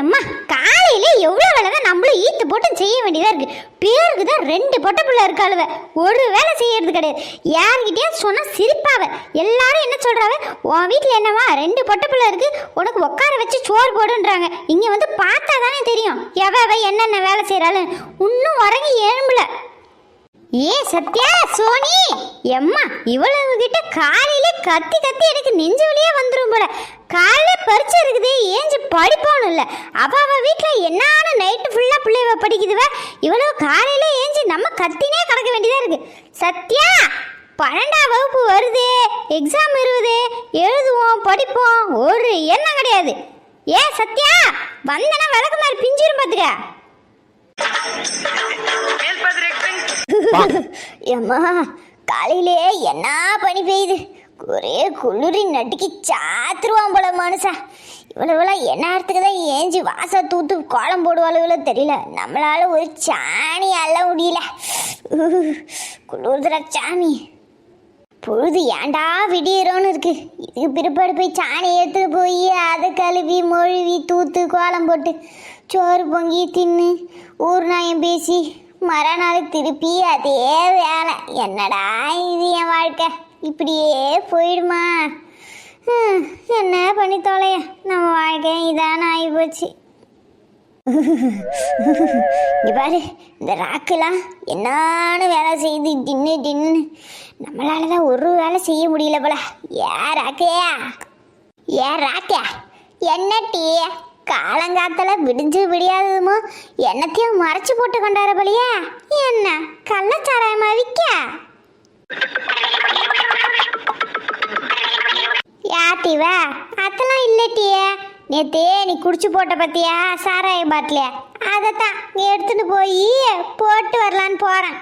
எம்மா காலையில எவ்வளோ வேலை தான் நம்மளும் ஈத்து போட்டு செய்ய வேண்டியதா இருக்கு. பேருக்கு தான் ரெண்டு பொட்டை பிள்ளை இருக்காளுவ ஒரு வேலை செய்யறது கிடையாது. யார்கிட்டயா சொன்னா சிரிப்பாவ. எல்லாரும் என்ன சொல்றாவ? உன் வீட்டில் என்னவா ரெண்டு பொட்டை பிள்ளை இருக்கு. உனக்கு உட்கார வச்சு சோறு போடுன்றாங்க. இங்க வந்து பார்த்தா தானே தெரியும். எவ என்னென்ன வேலை செய்யறாள் இன்னும் உறங்கி எழும்பல. ஏ சத்யா சோனி! எம்மா இவ்வளவு கிட்ட காலையில கத்தி கத்தி எனக்கு நெஞ்சு வழியே வந்துரும் போல. காலையில பரிச்சை இருக்குது ஏஞ்சி படிப்போனும் இல்ல. அவ அவ வீட்டுல என்னான நைட்டு ஃபுல்லா பிள்ளைவ படிக்குதுவ? இவ்வளவு காலையில ஏஞ்சி நம்ம கத்தினே கிடக்க வேண்டியதா இருக்கு. சத்யா பன்னெண்டாம் வகுப்பு வருது எக்ஸாம் இருக்குது எழுதுவோம் படிப்போம் ஒரு எண்ணம் கிடையாது. ஏ சத்யா வந்தனா விளக்கு மாதிரி பிஞ்சிரும் பாத்துக்க. எம்மா காலையிலே என்ன பனி பெய்யுது? ஒரே குளிரி நட்டுக்கு சாத்துருவான் போல மனுஷா. இவ்வளவுலாம் என்ன இடத்துக்கு தான் ஏஞ்சி வாச தூத்து கோலம் போடுவாளுகளோ தெரியல. நம்மளால ஒரு சாணி அள்ள முடியல. குளிர்துடா சாமி பொழுது ஏன்டா விடியிறோன்னு இருக்கு. இதுக்கு பிற்பாடு போய் சாணி எடுத்துட்டு போய் அதை கழுவி மொழுவி தூத்து கோலம் போட்டு சோறு பொங்கி தின்னு ஊர் நாயம் பேசி மறுநாள் திருப்பி அதே வேலை. என்னடா இது என் வாழ்க்கை? இப்படியே போயிடுமா? என்ன பண்ணி தொலைய? நம்ம வாழ்க்கை இதான ஆகி போச்சு பாரு இந்த ராக்கெல்லாம் என்னான்னு வேலை செய்யுது டின்னு டின்னு நம்மளால தான் ஒரு வேலை செய்ய முடியல போல. ஏ ராக்கையா? ஏ ராக்கா? என்ன டீ? காலங்காத்தல விடிஞ்சு விடியாததுமோ? என்னத்தையும் மறைச்சு போட்டு கொண்டார போலியா? என்ன கள்ளச்சாராயமா விற்க? யாத்திவா அதெல்லாம் இல்லட்டிய. நேத்தே நீ குடிச்சு போட்ட பத்தியா? சாராய பாட்டிலியா அதைத்தான் நீ எடுத்துட்டு போய் போட்டு வரலான்னு போறேன்.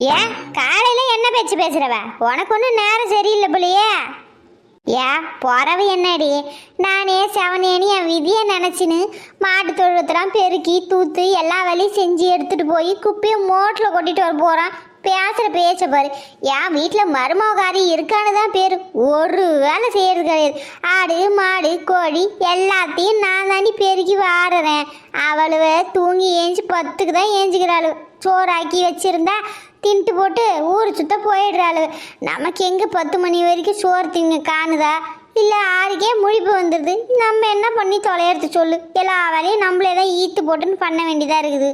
ஏன் காலையில என்ன பேச்சு பேசுறவ? உனக்கு ஒன்றும் நேரம் சரியில்லை போலையே. ஏ போறவ என்னடி? நானே செவனேனி என் விதியை நினச்சின்னு மாட்டு தொழுவத்தெல்லாம் பெருக்கி தூத்து எல்லா வேலையும் செஞ்சு எடுத்துகிட்டு போய் குப்பையை மோட்டில் கொட்டிட்டு வர போகிறான் பேசுகிற பேச்ச பாரு. என் வீட்டில் மருமகாரி இருக்கான்னு தான் பேர். ஒரு வேலை செய்யறது கிடையாது. ஆடு மாடு கோழி எல்லாத்தையும் நான் தாண்டி பெருக்கி வாடுறேன் அவளுவ தூங்கி ஏஞ்சி பத்துக்கு தான் ஏஞ்சிக்கிறாளு. சோறாக்கி வச்சுருந்தா தின்ட்டு போட்டு ஊர் சுத்த போயிடுறாள். நமக்கு எங்கே பத்து மணி வரைக்கும் சோறு திங்க காணுதா? இல்லை ஆறுக்கே முழிப்பு வந்துடுது நம்ம என்ன பண்ணி தொலையறது சொல்லு. எல்லா வேலையும் நம்மளே தான் ஈத்து போட்டுன்னு பண்ண வேண்டியதாக இருக்குது.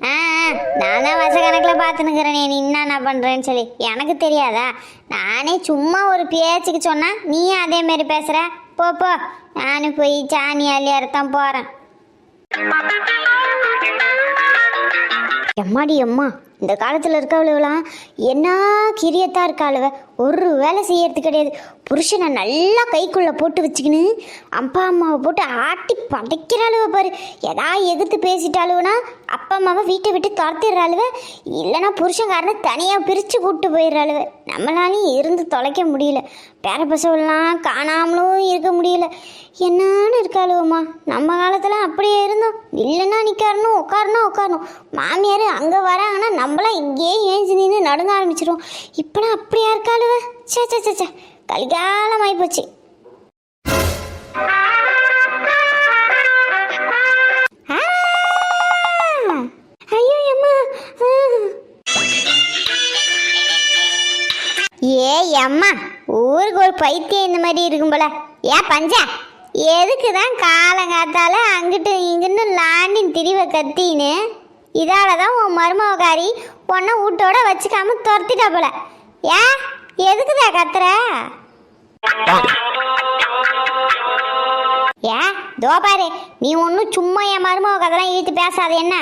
ஆ ஆ, நான் தான் வருஷ கணக்கில் பார்த்துனுக்கிறேன் நீ என்னென்ன பண்ணுறேன்னு சொல்லி. எனக்கு தெரியாதா? நானே சும்மா ஒரு பேச்சுக்கு சொன்னால் நீயும் அதே மாதிரி பேசுகிற போ போ. நானும் போய் சாணி அள்ளியறத்தான் போகிறேன் எம்மாடி அம்மா இந்த காலத்தில் இருக்கவளுவலாம் என்ன கிரியத்தா இருக்காளுவ ஒரு வேலை செய்யறது கிடையாது. புருஷனை நல்லா கைக்குள்ளே போட்டு வச்சுக்கின்னு அப்பா அம்மாவை போட்டு ஆட்டி படைக்கிறாளுவ பாரு. எதா எதிர்த்து பேசிட்டாளுவனா அப்பா அம்மாவை வீட்டை விட்டு துரத்திடுறாளுவ. இல்லைன்னா புருஷன்காரனை தனியாக பிரித்து கூப்பிட்டு போயிடுறாளுவ. நம்மளாலையும் இருந்து தொலைக்க முடியல. பேர பசவெல்லாம் காணாமலும் இருக்க முடியல. என்னான்னு இருக்காளுவம்மா. நம்ம காலத்தில் அப்படியே இருந்தோம். இல்லைன்னா நிற்காரணும் உட்காரணும் உட்காரணும். மாமியார் அங்கே வராங்கன்னா நம்மளாம் இங்கேயே ஏஞ்சி நின்று நடுங்க ஆரம்பிச்சிடும் இப்போலாம் அப்படியா இருக்காளு? இருக்காளுவ சே சே சே சே கலிகாலம் ஆயிப்போச்சு அம்மா ஏ அம்மா ஊருக்கு ஒரு பைத்தியம் இந்த மாதிரி இருக்கும் போல. ஏன் பஞ்சா. எதுக்கு தான் காலங்காத்தால அங்கிட்டு இங்கிட்டு லாண்டின் திரிவ கத்தின்னு இதால தான் உன் மருமகாரி பொண்ணை வீட்டோட வச்சுக்காம துரத்திட்டா போல. ஏ? எதுக்குதா கத்துற? ஏ தோ பாரு நீ ஒன்றும் சும்மா என் மருமக கதெல்லாம் இழுத்து பேசாத என்ன?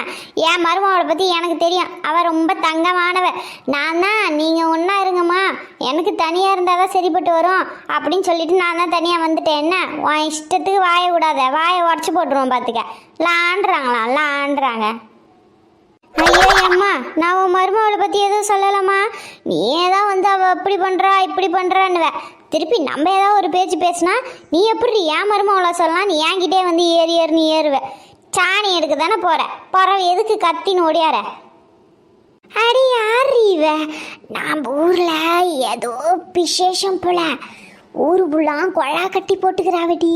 என் மருமகளை பற்றி எனக்கு தெரியும். அவள் ரொம்ப தங்கமானவ. நான் தான் நீங்கள் ஒன்றா இருங்கம்மா. எனக்கு தனியாக இருந்தால் தான் சரிப்பட்டு வரும். அப்படின்னு சொல்லிட்டு நான் தான் தனியாக வந்துட்டேன். என்ன? உன் இஷ்டத்துக்கு வாயை விடாத. வாயை உடச்சி போட்டுருவோம் பார்த்துக்க லாண்டுறாங்களாம் லாண்டுறாங்க ஐயோ அம்மா நான் உன் மருமகளை பற்றி எதுவும் சொல்லலாமா நீ ஏதாவது வந்து அவள் அப்படி பண்ணுறா இப்படி பண்ணுறான்னுவ திருப்பி நம்ம ஏதாவது ஒரு பேச்சு பேசினா நீ எப்படி ஏன் மருமகளை சொல்லலாம்? நீ என்கிட்டே வந்து ஏறி ஏறி நீ ஏறுவ. சாணி எடுக்க தானே போற. பறவை எதுக்கு கத்தின்னு ஓடியார? அடி யார் இவ நம்ம ஊர்ல ஏதோ விசேஷம் போல. ஊரு புல்லாம் கொழா கட்டி போட்டுக்கிறாவடி.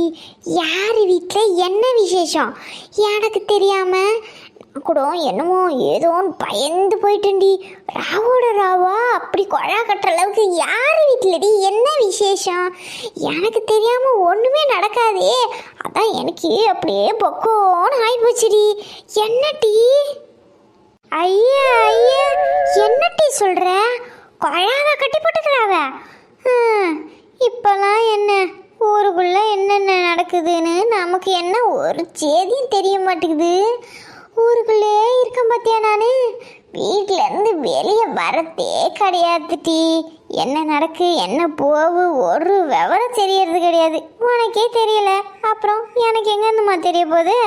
யார் வீட்டில் என்ன விசேஷம்? எனக்கு தெரியாம கூட என்னமோ ஏதோன்னு பயந்து போயிட்டேன்டி. ராவோட ராவா? அப்படி கொழா கட்டுற அளவுக்கு யார் வீட்டிலடி? என்ன விசேஷம்? எனக்கு தெரியாமல் ஒன்றுமே நடக்காதே. அதான் எனக்கு அப்படியே பொக்கோன்னு ஆகிப்போச்சுடி என்ன டீ ஐயா ஐயா என்ன டீ சொல்ற? கொழாவை கட்டி போட்டுக்கிறாவ? ஹம், என்ன? ஊருக்குள்ளே என்னென்ன நடக்குதுன்னு நமக்கு என்ன ஒரு செய்தியும் தெரிய மாட்டேங்குது. ஊருக்குள்ளே இருக்கேன் பார்த்தியா நான்? வீட்டிலேருந்து வெளியே வரத்தே கிடையாது டீ என்ன நடக்கு என்ன போகு ஒரு விவரம் தெரியறது கிடையாது. உனக்கே தெரியல. அப்புறம் எனக்கு எங்கேருந்துமா தெரிய போகுது?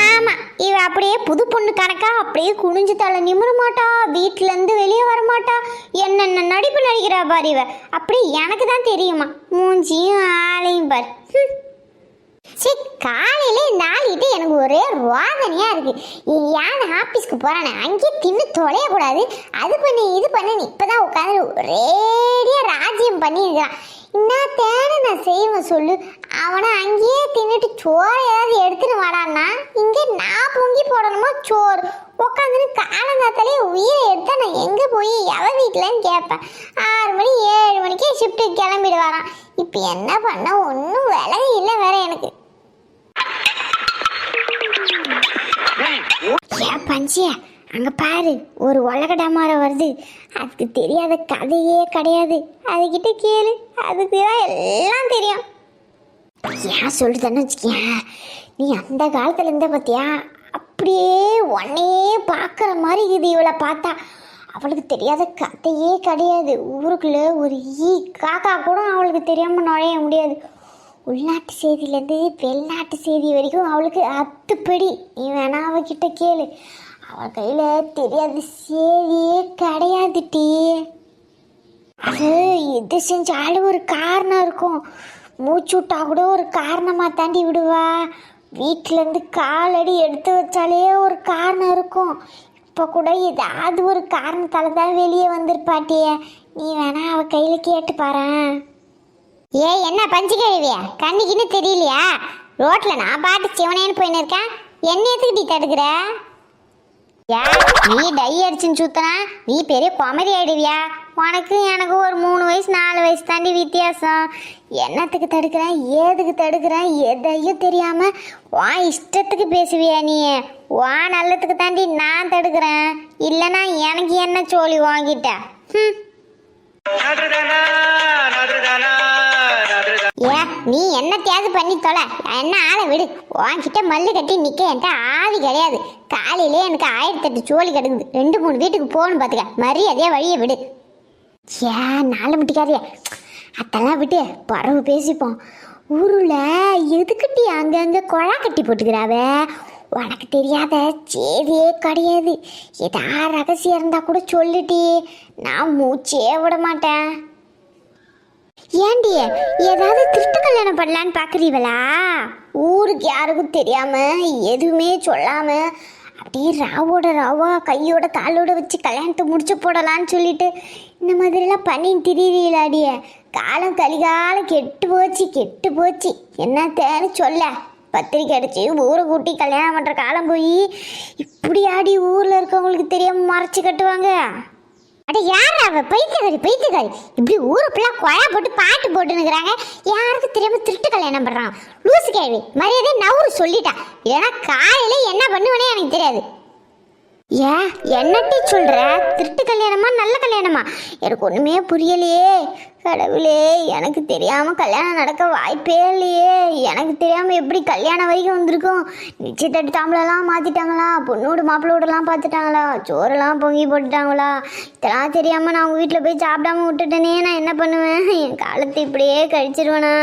ஆமாம் இவ அப்படியே புது பொண்ணு கணக்கா? அப்படியே குனிஞ்சு தலை நிமிர மாட்டா வெளியே வரமாட்டா. என்னென்ன நடிப்பு நடிக்கிறா பாரு இவ. அப்படியே எனக்கு தான் தெரியுமா. மூஞ்சியும் ஆளையும் பார். சரி காலையில இந்த ஆளிட்டு எனக்கு ஒரே ரோதனையா இருக்கு. ஏன் ஆபீஸ்க்கு போறானே. அங்கேயே தின்னு தொலைய கூடாது. அது பண்ணி இது பண்ணி. இப்பதான் உட்காந்து ஒரேடியா ராஜ்யம் பண்ணியிருக்கிறான் என்ன தேனை நான் செய்வேன் சொல்லு. அவனை அங்கேயே தின்னுட்டு சோறு ஏதாவது எடுத்துட்டு வாடான்னா இங்கே நான் பொங்கி போடணுமா? சோறு. உட்காந்துன்னு காலங்காத்தாலே உயிரை எடுத்தா நான் எங்கே போய் எவ வீட்டிலன்னு கேட்பேன். ஆறு மணி ஏழு மணிக்கே ஷிஃப்ட்டு கிளம்பிடு வரான் இப்போ என்ன பண்ண? ஒன்றும் விலை இல்லை வேற எனக்கு. ஏன் பஞ்சிய? அங்கே பாரு ஒரு உலகடா மரம் வருது. அதுக்கு தெரியாத கதையே கிடையாது. அதுக்கிட்ட கேளு. அதுக்கு தான் எல்லாம் தெரியும். ஏன் சொல்லுதுன்னு வச்சுக்கேன் நீ அந்த காலத்தில் இருந்த பார்த்தியா அப்படியே உன்னையே பார்க்குற மாதிரி இது இவளை பார்த்தா. அவளுக்கு தெரியாத கதையே கிடையாது. ஊருக்குள்ளே ஒரு ஈ காக்கா கூட அவளுக்கு தெரியாமல் நுழைய முடியாது. உள்நாட்டு செய்தியிலேருந்து வெளிநாட்டு செய்தி வரைக்கும் அவளுக்கு அத்துப்படி. நீ வேணா அவகிட்ட கேளு. அவள் கையில் தெரியாத செய்தியே கிடையாது டீ. அது எது செஞ்சாலும் ஒரு காரணம் இருக்கும். மூச்சு விட்டா கூட ஒரு காரணமாக தாண்டி விடுவா. வீட்டிலேருந்து காலடி எடுத்து வச்சாலே ஒரு காரணம் இருக்கும். இப்போ கூட ஏதாவது ஒரு காரணத்தால் தான் வெளியே வந்திருப்பாட்டிய நீ வேணா அவ கையில் கேட்டு பாரேன். ஏ என்ன பஞ்சு கழுவியா? கண்ணிக்குன்னு தெரியலையா? ரோட்டில் நான் பாட்டு சிவனேன்னு போயின்னு இருக்கேன். என்ன எதுக்கிட்டி தடுக்கிற? யா நீ டை அடிச்சுன்னு சுத்தனா நீ பெரிய குமரி ஆயிடுவியா? உனக்கு எனக்கு ஒரு மூணு வயசு நாலு வயசு தாண்டி வித்தியாசம். என்னத்துக்கு தடுக்கிறேன் ஏதுக்கு தடுக்கிறேன் எதையும் தெரியாம உன் இஷ்டத்துக்கு பேசுவியா நீ? உன் நல்லதுக்கு தாண்டி நான் தடுக்கிறேன். இல்லைன்னா எனக்கு என்ன சோழி வாங்கிட்ட? ம் நீ என்ன தியாகு பண்ணி தொலை? என்ன ஆளை விடு. உன்கிட்ட மல்லு கட்டி நிற்க என்கிட்ட ஆள் கிடையாது. காலையிலே எனக்கு ஆயிரத்தி எட்டு சோழி கிடக்குது. ரெண்டு மூணு வீட்டுக்கு போகணும் பார்த்துக்க. மரியாதையே வழியை விடு. ஏன் நாலு முட்டிக்காரியா. அதெல்லாம் விட்டு பறவு பேசிப்போம். ஊருல எதுக்கிட்டி அங்கங்கே குழா கட்டி போட்டுக்கிறாவ? உனக்கு தெரியாத சேதியே கிடையாது. ஏதா ரகசியம் இருந்தால் கூட சொல்லிட்டி நான் மூச்சே விட மாட்டேன். ஏண்டி ஏதாவது திருட்டு கல்யாணம் பண்ணலான்னு பார்க்குறீங்களா ஊருக்கு யாருக்கும் தெரியாமல் எதுவுமே சொல்லாமல் அப்படியே ராவோட ராவா கையோட காலோட வச்சு கல்யாணத்தை முடிச்சு போடலான்னு சொல்லிட்டு இந்த மாதிரிலாம் பண்ணி திரியிலாடிய காலம் கலிகாலம் கெட்டு போச்சு கெட்டு போச்சு. என்னத்தேன்னு சொல்ல. பத்திரிக்கை அடிச்சு ஊரை கூட்டி கல்யாணம் பண்ணுற காலம் போய் இப்படி ஆடி ஊரில் இருக்கவங்களுக்கு தெரியாமல் மறைச்சி கட்டுவாங்க. அட யார் அவ? பைத்தியக்காரி பைத்தியக்காரி. இப்படி ஊரு ஃபுல்லாக கொழா போட்டு பாட்டு போட்டுனுக்குறாங்க யாருக்கு தெரியாம திருட்டு கல்யாணம் பண்ணுறான் லூசு கேள்வி. மரியாதை நவுறு சொல்லிட்டா. இல்லைன்னா காலையில என்ன பண்ணுவேனே எனக்கு தெரியாது. ஏன் என்னட்டி சொல்கிற திருட்டு கல்யாணமா நல்ல கல்யாணமா? எனக்கு ஒன்றுமே புரியலையே. கடவுளே எனக்கு தெரியாமல் கல்யாணம் நடக்க வாய்ப்பே இல்லையே. எனக்கு தெரியாமல் எப்படி கல்யாணம் வரைக்கும் வந்திருக்கும்? நிச்சயத்தட்டு தாம்பளெல்லாம் மாற்றிட்டாங்களா பொண்ணோட மாப்பிள்ளோடலாம் பார்த்துட்டாங்களா? சோறெல்லாம் பொங்கி போட்டுட்டாங்களா? இதெல்லாம் தெரியாமல் நான் உங்கள் வீட்டில் போய் சாப்பிடாம விட்டுட்டேனே நான் என்ன பண்ணுவேன்? என் காலத்தை இப்படியே கழிச்சிருவேனா?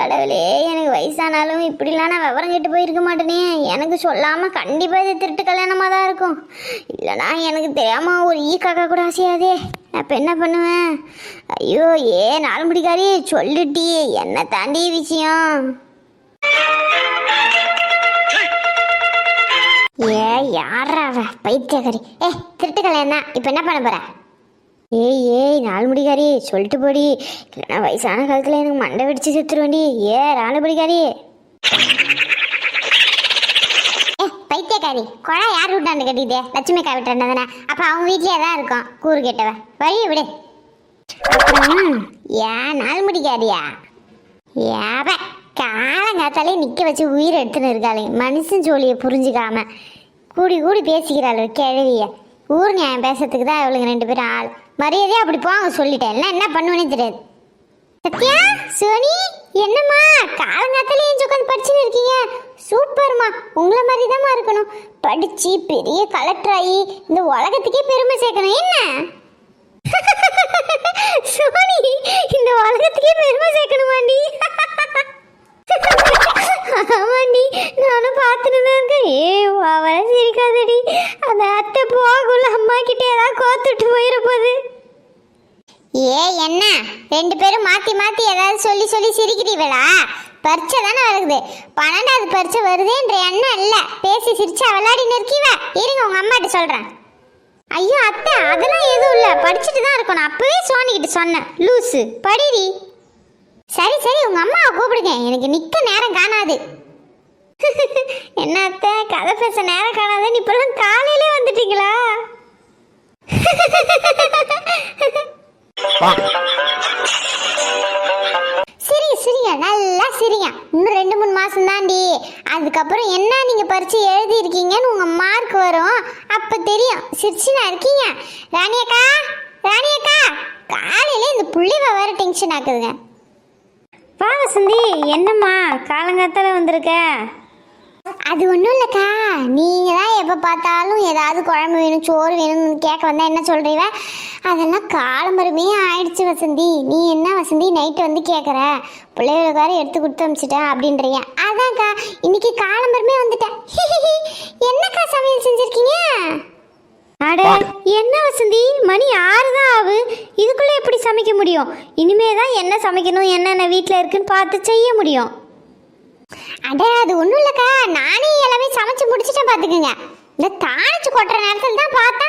கடவுளே எனக்கு வயசானாலும் இப்படிலாம் நான் விவரம் கெட்டு போயிருக்க மாட்டேனே. எனக்கு சொல்லாமல் கண்டிப்பாக இது திருட்டு கல்யாணமாக தான் இருக்கும். இல்லைனா எனக்கு தெரியாமல் ஒரு ஈ காக்கா கூட ஆசையாதே நான் இப்போ என்ன பண்ணுவேன்? ஐயோ ஏ நாலு முடிக்காரி சொல்லுட்டி என்ன தாண்டி விஷயம்? ஏ யாரா அவ? பைத்தியக்காரி. ஏ திருட்டு என்ன இப்போ என்ன பண்ண போகிற ஏய் ஏய் நாலு முடிக்காரி சொல்லிட்டு போடி. இல்லைன்னா வயசான காலத்தில் எனக்கு மண்டை வெடிச்சு செத்துருவேண்டி. ஏ நாலு முடிக்காரி சரி குழா யார் விட்டாண்டு கட்டிட்டு லட்சுமி அக்கா விட்டாண்டு தானே அப்போ அவங்க வீட்லேயே தான் இருக்கும் கூறு கேட்டவ வழிய விடு. அப்புறம் ஏன் நாள் முடிக்காதியா? ஏப காலங்காத்தாலே நிற்க வச்சு உயிரை எடுத்துன்னு இருக்காளே. மனுஷன் ஜோலியை புரிஞ்சுக்காம கூடி கூடி பேசிக்கிறாள் கிழவிய ஊர் நியாயம் பேசுறதுக்கு தான் இவளுங்க ரெண்டு பேரும் ஆள். மரியாதையாக அப்படி போங்க சொல்லிட்டேன். எல்லாம் என்ன பண்ணுவேனே தெரியாது. சத்யா சோனி என்னம்மா? காலங்காத்தாலே ஏஞ்சி உட்காந்து படிச்சுன்னு இருக்கீங்க. சூப்பர்மா. உங்களை மாதிரி தான்மா இருக்கணும். படிச்சு பெரிய கலெக்டர் ஆகி இந்த உலகத்துக்கே பெருமை சேர்க்கணும். என்ன? சோனி இந்த உலகத்துக்கே பெருமை சேர்க்கணுமாண்டி? ஆமாண்டி நானும் பார்த்துட்டு தான் இருக்கேன். ஏ அவளை சிரிக்காதடி. அந்த அத்தை போகுள்ள அம்மா கிட்ட ஏதாவது கோத்துட்டு போயிட போகுது. ஏ என்ன? ரெண்டு பேரும் மாத்தி மாத்தி ஏதாவது சொல்லி சொல்லி சிரிக்கிறீங்களா பரீட்சை தானே வருது. பன்னெண்டாவது பரீட்சை வருதுன்ற எண்ணம் இல்ல. பேசி சிரிச்சா விளையாடி நிற்கிவ. இருங்க உங்க அம்மாட்ட சொல்றேன். ஐயோ அத்தை அதெல்லாம் எதுவும் இல்ல. படிச்சுட்டு தான் இருக்கணும். அப்பவே சோனிக்கிட்ட சொன்னேன். லூசு. படிடி. சரி சரி உங்க அம்மாவை கூப்பிடுங்க. எனக்கு நிக்க நேரம் காணாது. என்ன அத்தை கதை பேச நேரம் காணாதுன்னு இப்பெல்லாம் காலையிலே வந்துட்டீங்களா? சிரி சிரிங்க நல்லா சிரிங்க இன்னும் ரெண்டு மூணு மாசம் தாண்டி அதுக்கப்புறம் என்ன நீங்க பரிச்சு எழுதி இருக்கீங்கன்னு உங்க மார்க் வரும். அப்ப தெரியும். சிரிச்சுனா இருக்கீங்க. ராணியக்கா அக்கா அக்கா. காலையில இந்த புள்ளிவ வேற டென்ஷன் ஆக்குதுங்க. வா வசந்தி என்னம்மா காலங்காத்தால வந்திருக்க? அது ஒன்றும் இல்லைக்கா. நீங்கள் தான் எப்போ பார்த்தாலும் ஏதாவது குழம்பு வேணும் சோறு வேணும்னு கேட்க வந்தால் என்ன சொல்கிறீங்க அதெல்லாம் காலம்பரமே ஆயிடுச்சு வசந்தி. நீ என்ன வசந்தி நைட்டு வந்து கேட்குற பிள்ளைகளுக்கார எடுத்து கொடுத்து அமிச்சிட்டேன் அப்படின்றீங்க அதான்க்கா இன்னைக்கு காலம்பரமே வந்துட்டேன். என்னக்கா சமையல் செஞ்சுருக்கீங்க? அட என்ன வசந்தி? மணி ஆறு தான் ஆகு இதுக்குள்ள எப்படி சமைக்க முடியும்? இனிமே தான் என்ன சமைக்கணும் என்னென்ன வீட்டில் இருக்குன்னு பார்த்து செய்ய முடியும். அட அது ஒன்றும் இல்லைக்கா. நானே எல்லாமே சமைச்சு முடிச்சுட்டேன் பார்த்துக்குங்க இந்த தாளிச்சு கொட்டுற நேரத்தில் தான் பார்த்தா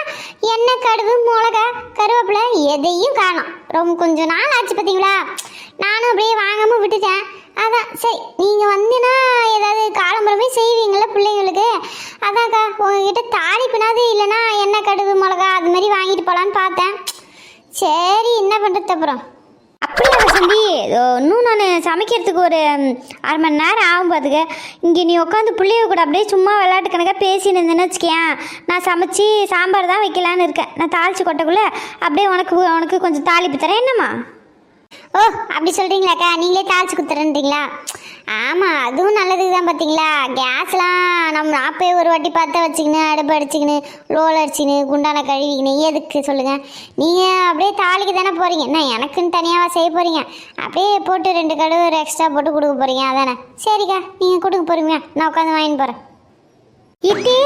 எண்ணெய் கடுகு மிளகா கருவேப்பிலை எதையும் காணும். ரொம்ப கொஞ்சம் நாள் ஆச்சு பார்த்தீங்களா நானும் அப்படியே வாங்காமல் விட்டுட்டேன். அதான் சரி நீங்கள் வந்தீங்கன்னா ஏதாவது காலம்பரமே செய்வீங்கள பிள்ளைங்களுக்கு. அதான்க்கா உங்ககிட்ட தாளிப்புனாது இல்லைன்னா எண்ணெய் கடுகு மிளகா அது மாதிரி வாங்கிட்டு போகலான்னு பார்த்தேன். சரி என்ன பண்ணுறது அப்புறம்? தம்பி இன்னும் நான் சமைக்கிறதுக்கு ஒரு அரை மணி நேரம் ஆகும் பார்த்துக்க இங்கே நீ உட்காந்து பிள்ளைய கூட அப்படியே சும்மா விளையாட்டு கணக்காக பேசின்னு இருந்தேன்னு வச்சுக்கேன் நான் சமைச்சு சாம்பார் தான் வைக்கலான்னு இருக்கேன். நான் தாளிச்சு கொட்டக்குள்ளே அப்படியே உனக்கு உனக்கு கொஞ்சம் தாளிப்பு தரேன். என்னம்மா? ஓ அப்படி சொல்கிறீங்களாக்கா நீங்களே தாளிச்சு குத்துறீங்களா ஆமாம் அதுவும் நல்லதுக்கு தான் பார்த்தீங்களா கேஸ்லாம் நம்ம அப்பயே ஒரு வாட்டி பற்ற வச்சுக்கின்னு அடுப்பு அடிச்சுக்கின்னு லோல் அடிச்சுக்கின்னு குண்டான கழுவிக்கின்னு எதுக்கு சொல்லுங்கள் நீங்கள் அப்படியே தாளிக்கு தானே போகிறீங்க என்ன எனக்குன்னு தனியாக செய்ய போகிறீங்க அப்படியே போட்டு ரெண்டு கழுவு ஒரு எக்ஸ்ட்ரா போட்டு கொடுக்க போகிறீங்க அதானே? சரிக்கா நீங்கள் கொடுக்க போகிறீங்க நான் உட்காந்து வாங்கிட்டு போகிறேன் இத்தே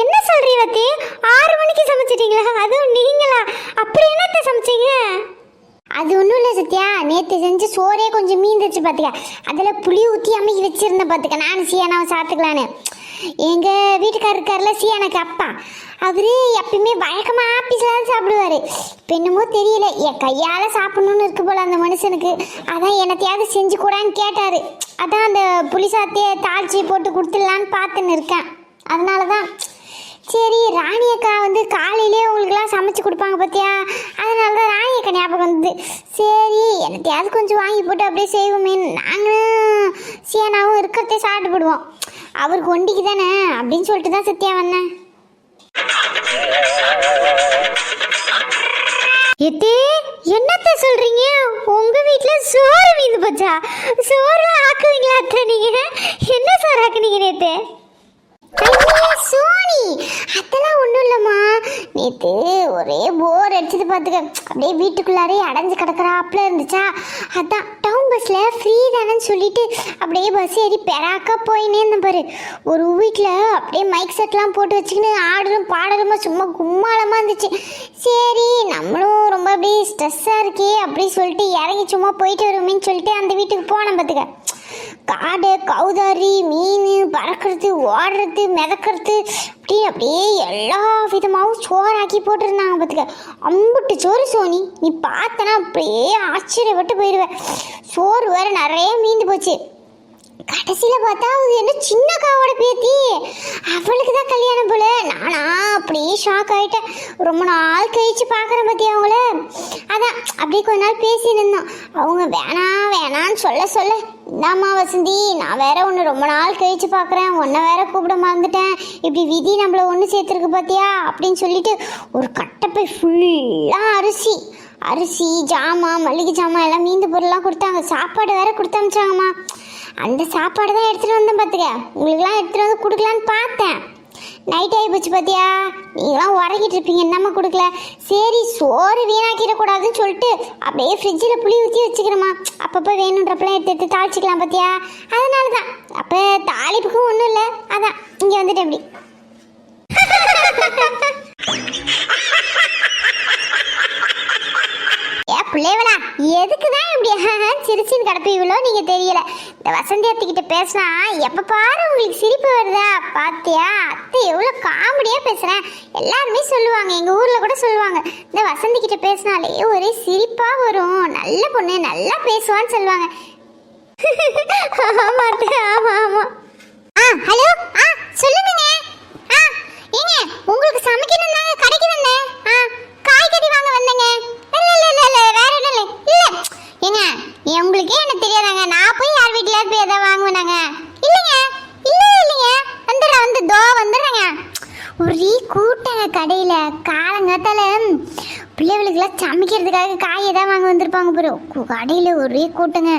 என்ன சொல்றீங்க அத்தே ஆறு மணிக்கு சமைச்சிட்டீங்களா? அதுவும் நீங்களா? அப்படி என்னத்த சமைச்சீங்க? அது ஒன்றும் இல்லை சத்யா. நேற்று செஞ்சு சோறே கொஞ்சம் மீந்துச்சு பார்த்துக்க அதில் புளி ஊற்றி அமைக்கி வச்சிருந்தேன் பார்த்துக்க நானும் சியானாவை சாப்பிட்டுக்கலான்னு எங்கள் வீட்டுக்காரர் இருக்கார்ல சியானாக்கு அப்பா. அவர் எப்பயுமே வழக்கமாக ஆஃபீஸில் தான் சாப்பிடுவார். இப்போ என்னமோ தெரியல. என் கையால் சாப்பிட்ணுன்னு இருக்கு போல் அந்த மனுஷனுக்கு. அதான் என்னத்தையாவது செஞ்சு கூடான்னு கேட்டார். அதான் அந்த புளி சாத்தையே தாளிச்சி போட்டு கொடுத்துடலான்னு பார்த்துன்னு இருக்கேன். அதனால தான் சரி ராணி அக்கா வந்து காலையிலே உங்களுக்குலாம் சமைச்சு கொடுப்பாங்க பார்த்தியா அதனால தான் ராணி அக்கா ஞாபகம் சரி என்னத்தையாவது கொஞ்சம் வாங்கி போட்டு அப்படியே செய்வோமே. நாங்களும் சியானாவும் இருக்கிறதே சாப்பிட்டு போடுவோம். அவருக்கு ஒண்டிக்கு தானே அப்படின்னு சொல்லிட்டு தான் சத்யா வந்தேன். எத்தே என்னத்த சொல்றீங்க? உங்க வீட்ல சோறு மீந்து போச்சா? சோறு ஆக்குவீங்களா அத்தை நீங்க? என்ன சோறு ஆக்குனீங்க நேத்து சோனி. அதெல்லாம் ஒன்றும் இல்லைம்மா. நேற்று ஒரே போர் அடிச்சது பார்த்துக்க அப்படியே வீட்டுக்குள்ளாரே அடைஞ்சு கிடக்குறாப்புல இருந்துச்சா? அதான் டவுன் பஸ்ஸில் ஃப்ரீ தானேன்னு சொல்லிட்டு அப்படியே பஸ் ஏறி பெராக்கா போயினே இருந்தேன் பாரு. ஒரு வீட்டில் அப்படியே மைக் செட்லாம் போட்டு வச்சுக்கின்னு ஆடலும் பாடலுமா சும்மா கும்மாளமாக இருந்துச்சு. சரி நம்மளும் ரொம்ப அப்படியே ஸ்ட்ரெஸ்ஸாக இருக்கே அப்படி சொல்லிட்டு இறங்கி சும்மா போயிட்டு வருமேன்னு சொல்லிட்டு அந்த வீட்டுக்கு போனேன் பார்த்துக்க காடு கௌதாரி மீன் பறக்கிறது ஓடுறது மிதக்கிறது அப்படியே அப்படியே எல்லா விதமாகவும் சோறாக்கி போட்டிருந்தாங்க பார்த்துக்க. அம்புட்டு சோறு சோனி நீ பார்த்தனா அப்படியே ஆச்சரியப்பட்டு போயிடுவேன் சோறு வேற நிறைய மீந்து போச்சு. கடைசியில் பார்த்தா அது என்ன சின்ன காவோட பேத்தி. அவளுக்கு தான் கல்யாணம் போல. நானா அப்படியே ஷாக் ஆயிட்டேன். ரொம்ப நாள் கழிச்சு பார்க்குறேன் பத்தி அவங்கள. அதான் அப்படியே கொஞ்ச நாள் பேசி இருந்தோம். அவங்க வேணாம் வேணான்னு சொல்ல சொல்ல இந்தாம்மா வசந்தி நான் வேற ஒன்று ரொம்ப நாள் கழிச்சு பார்க்குறேன். ஒன்றை வேற கூப்பிட மறந்துட்டேன். இப்படி விதி நம்மளை ஒன்று சேர்த்துருக்கு பார்த்தியா அப்படின்னு சொல்லிட்டு ஒரு கட்டப்பை ஃபுல்லாக அரிசி. அரிசி ஜாமான் மளிகை ஜாமான் எல்லாம் மீந்து பொருள்லாம் கொடுத்தாங்க. சாப்பாடு வேற கொடுத்து அனுப்பிச்சாங்கம்மா. அந்த சாப்பாடு தான் எடுத்துகிட்டு வந்தேன் பார்த்துக்க உங்களுக்குலாம் எடுத்துகிட்டு வந்து கொடுக்கலான்னு பார்த்தேன். நைட் ஆகி போச்சு பார்த்தியா நீங்களாம் உறங்கிட்டு இருப்பீங்க. என்னம்மா கொடுக்கல? சரி சோறு வீணாக்கிடக்கூடாதுன்னு சொல்லிட்டு அப்படியே ஃப்ரிட்ஜில் புளி ஊற்றி வச்சுக்கிறோமா அப்பப்போ வேணுன்றப்பெல்லாம் எடுத்து எடுத்து தாளிச்சிக்கலாம் பார்த்தியா அதனால தான் அப்போ தாளிப்புக்கும் ஒன்றும் இல்லை. அதான் இங்கே வந்துட்டேன் இப்படி. பிள்ளைவளா எதுக்கு தான் இப்படி சிரிச்சின்னு கிடப்பீங்களோ நீங்கள் தெரியல. இந்த வசந்தி அத்திக்கிட்ட பேசினா எப்போ பாரு உங்களுக்கு சிரிப்பு வருதா? பாத்தியா? அத்தை எவ்வளோ காமெடியாக பேசுகிறேன் எல்லாருமே சொல்லுவாங்க எங்கள் ஊரில் கூட சொல்லுவாங்க. இந்த வசந்தி கிட்ட பேசினாலே ஒரே சிரிப்பாக வரும். நல்ல பொண்ணு நல்லா பேசுவான்னு சொல்லுவாங்க. ஆமா ஆமா ஆமா. ஆ ஹலோ? ஆ சொல்லுங்க ஆ ஏங்க உங்களுக்கு சமைக்கணும் தாங்க கடைக்கு வந்தேன். ஆ காய்கறி வாங்க வந்தேங்க. இல்ல இல்ல இல்ல இல்ல வேற ஏங்க உங்களுக்கே எனக்கு தெரியாதாங்க? நான் போய் யார் வீட்டுல போய் எதாவது வாங்குவேனாங்க? இல்லைங்க இல்ல இல்லைங்க. வந்துடுறேன் வந்து தோ வந்துடுறேங்க. ஒரே கூட்டங்க கடையில காலங்காத்தால பிள்ளைகளுக்கெல்லாம் சமைக்கிறதுக்காக காய் எதாவது வாங்க வந்திருப்பாங்க பிறகு கடையில ஒரே கூட்டங்க.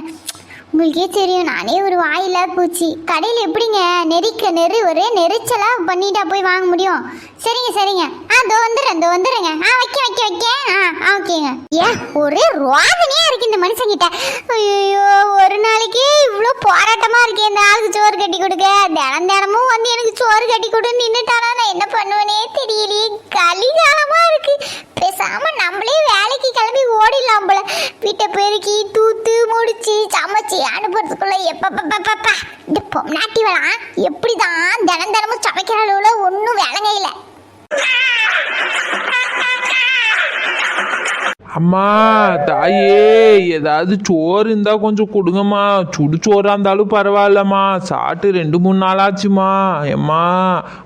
உங்களுக்கே தெரியும் நானே ஒரு வாயில பூச்சி. கடையில் எப்படிங்க? நெரிக்க நெரு ஒரே நெரிச்சலாக பண்ணிட்டா போய் வாங்க முடியும்? சரிங்க சரிங்க. ஆ தோ வந்துடுறேன் தோ வந்துடுறேங்க. ஆ வைக்க வைக்க வைக்க. ஆ ஆ ஓகேங்க. ஏன்? ஒரே ரோதனையாக இருக்கு இந்த மனுஷங்கிட்ட. ஐயோ ஒரு நாளைக்கு இவ்வளோ போராட்டமாக இருக்கே இந்த ஆளுக்கு சோறு கட்டி கொடுக்க. தினம் தினமும் வந்து எனக்கு சோறு கட்டி கொடு நின்றுட்டானா நான் என்ன பண்ணுவேனே தெரியலையே. கலிகாலமாக இருக்கு. பேசாம நம்மளே வேலைக்கு கிளம்பி ஓடிடலாம் போல. வீட்டை பெருக்கி தூத்து முடிச்சு சமைச்சு அனுப்புறதுக்குள்ள எப்பப்பப்பப்பா இந்த பொம்னாட்டி வேணா எப்படிதான் தினம் தினமும் சமைக்கிற அளவுல ஒன்றும் வேலைங்க அம்மா தாயே ஏதாவது சோறு இருந்தா கொஞ்சம் கொடுங்கம்மா. சுடு சோறா இருந்தாலும் பரவாயில்லம்மா. சாப்பிட்டு ரெண்டு மூணு நாள் ஆச்சுமா எம்மா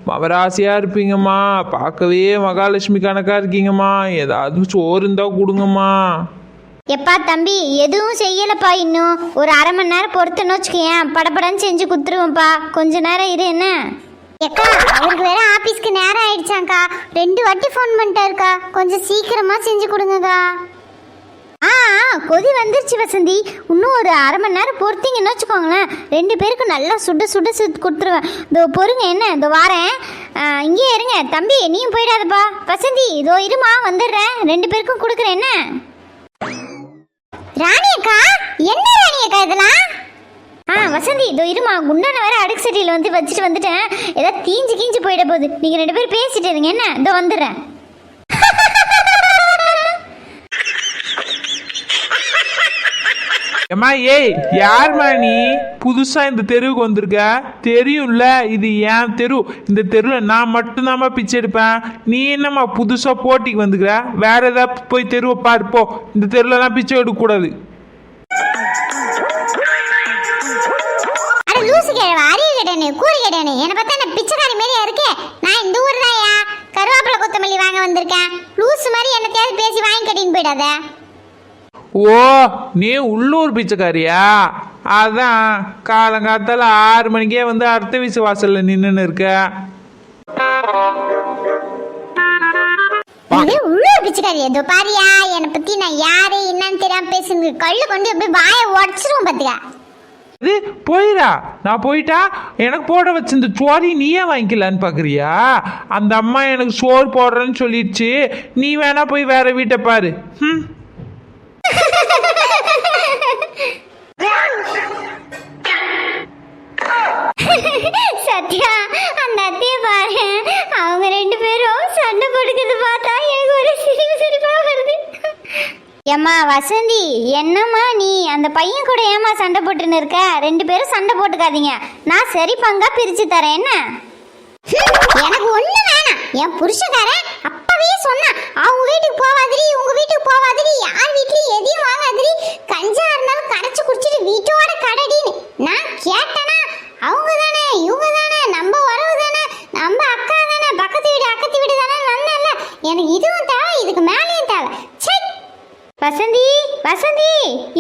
மவராசியா இருப்பீங்கம்மா. பார்க்கவே மகாலட்சுமி கணக்கா இருக்கீங்கம்மா. ஏதாவது சோறு இருந்தா கொடுங்கம்மா. எப்பா தம்பி எதுவும் செய்யலப்பா இன்னும். ஒரு அரை மணி நேரம் பொறுத்துன்னு வச்சுக்கேன் படபடன்னு செஞ்சு கொடுத்துருவோம்ப்பா. கொஞ்ச நேரம் இரு என்ன? ஏக்கா அவருக்கு வேற ஆபீஸ்க்கு நேரம் ஆயிடுச்சாங்க்கா ரெண்டு வாட்டி ஃபோன் பண்ணிட்டாருக்கா. கொஞ்சம் சீக்கிரமா செஞ்சு கொடுங்கக்கா. ஆ கொதி வந்துருச்சு வசந்தி. இன்னும் ஒரு அரை மணி நேரம் பொறுத்தீங்கன்னு வச்சுக்கோங்களேன். ரெண்டு பேருக்கும் நல்லா சுட சுட சுட்டு கொடுத்துருவேன். இதோ பொறுங்க என்ன? இதோ வாரேன். இங்கேயே இருங்க. தம்பி நீயும் போயிடாதப்பா. வசந்தி இதோ இருமா வந்துடுறேன். ரெண்டு பேருக்கும் கொடுக்குறேன் என்ன? ராணி அக்கா என்ன ராணி அக்கா இதெல்லாம்? ஆ வசந்தி இதோ இருமா குண்டான வேற அடுக்கு சட்டியில் வந்து வச்சுட்டு வந்துட்டேன். ஏதாவது தீஞ்சு கீஞ்சு போயிட போகுது. நீங்கள் ரெண்டு பேரும் பேசிட்டு இருங்க என்ன? இதோ வந்துடுறேன். ஏம்மா ஏய் யார்மா நீ? புதுசா இந்த தெருவுக்கு வந்திருக்க? தெரியும்ல இது என் தெரு? இந்த தெருவில் நான் மட்டும்தாம்மா பிச்சை எடுப்பேன். நீ என்னம்மா புதுசா போட்டிக்கு வந்துக்கிற? வேற ஏதாவது போய் தெருவை பாரு போ. இந்த தான் பிச்சை எடுக்கக்கூடாது. அட கூறு என்னை பார்த்தா என்ன பிச்சைக்காரி மாதிரியா இருக்கே? நான் இந்த ஊர் கருவேப்பிலை கொத்தமல்லி வாங்க வந்திருக்கேன். லூசு மாதிரி என்னத்தையாவது பேசி வாங்கி கட்டின்னு போயிடாத. ஓ நீ உள்ளூர் பிச்சைக்காரியா? அதான் காலங்காத்தால ஆறு மணிக்கே வந்து அடுத்த வீசு வாசல்ல நின்றுன்னு இருக்க உள்ளூர் பிச்சைக்காரி ஏதோ பாரியா என்னை நான் யாரு என்னன்னு தெரியாம பேசுங்க. கல்லு கொண்டு அப்படியே வாயை உடச்சிருவோம் பாத்துக்க. இது போயிடா. நான் போயிட்டா எனக்கு போட வச்சிருந்த சோரி நீயே வாங்கிக்கலான்னு பார்க்குறியா அந்த அம்மா எனக்கு சோறு போடுறேன்னு சொல்லிடுச்சு. நீ வேணா போய் வேற வீட்டை பாரு. ம் சத்யா அந்த அத்தையை பாரு. அவங்க ரெண்டு பேரும் சண்டை கொடுக்கிறது பார்த்தா எனக்கு ஒரு சிரிப்பு சிரிப்பா வருது. ஏம்மா வசந்தி என்னம்மா நீ? அந்த பையன் கூட ஏம்மா சண்டை போட்டுன்னு இருக்க? ரெண்டு பேரும் சண்டை போட்டுக்காதீங்க. நான் சரி பங்கா பிரிச்சு தரேன் என்ன? எனக்கு ஒண்ணு வேணாம். என் புருஷக்காரன் அப்பவே சொன்னா அவங்க வீட்டுக்கு போவாதிரி உங்க வீட்டுக்கு போவாதிரி யார் வீட்லயும் எதையும் வாங்காதிரி கஞ்சா இருந்தாலும் கரைச்சு குடிச்சிட்டு வீட்டோட கடடின்னு நான் கேட்டனா அவங்க தானே இவங்க தானே நம்ம உறவு தானே நம்ம அக்கா தானே பக்கத்து வீடு அக்கத்து வீடு தானே வந்தேன்ல எனக்கு இதுவும் தேவை இதுக்கு மேலேயும் தேவை சை வசந்தி வசந்தி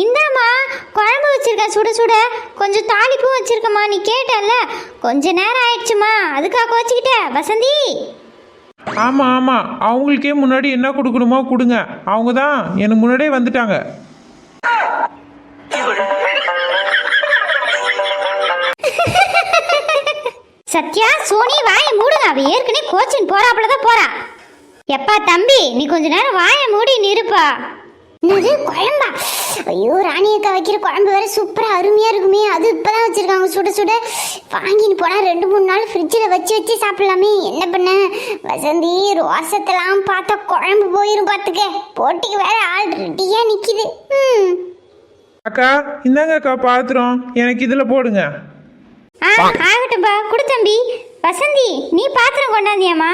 இந்தாம்மா குழம்பு வச்சிருக்கேன் சுட சுட கொஞ்சம் தாளிப்பும் வச்சிருக்கம்மா நீ கேட்டல்ல கொஞ்ச நேரம் ஆயிடுச்சுமா. அதுக்காக கோச்சிக்கிட்ட. வசந்தி! ஆமா ஆமா. அவங்களுக்கே முன்னாடி என்ன கொடுக்கணுமோ கொடுங்க. அவங்க தான் எனக்கு முன்னாடியே வந்துட்டாங்க. சத்யா சோனி வாயை மூடுங்க. அவ ஏற்கனவே கோச்சின் போறாப்புல தான் போறா. எப்பா தம்பி நீ கொஞ்ச நேரம் வாயை மூடி நிருப்பா. என்னது குழம்பா? ஐயோ ராணி அக்கா வைக்கிற குழம்பு வேற சூப்பரா அருமையா இருக்குமே. அது இப்பதான் வச்சிருக்காங்க. சுட சுட வாங்கின்னு போனா ரெண்டு மூணு நாள் ஃப்ரிட்ஜில் வச்சு வச்சு சாப்பிடலாமே. என்ன பண்ண? வசந்தி ரோசத்தெல்லாம் பார்த்தா குழம்பு போயிரும் பார்த்துக்க. போட்டிக்கு வேற ஆள் ரெடியா நிக்குது. ம். அக்கா இந்தாங்க அக்கா பாத்திரம். எனக்கு இதில் போடுங்க. ஆ ஆகட்டும்பா. குடு தம்பி. வசந்தி நீ பாத்திரம் கொண்டாந்தியாம்மா?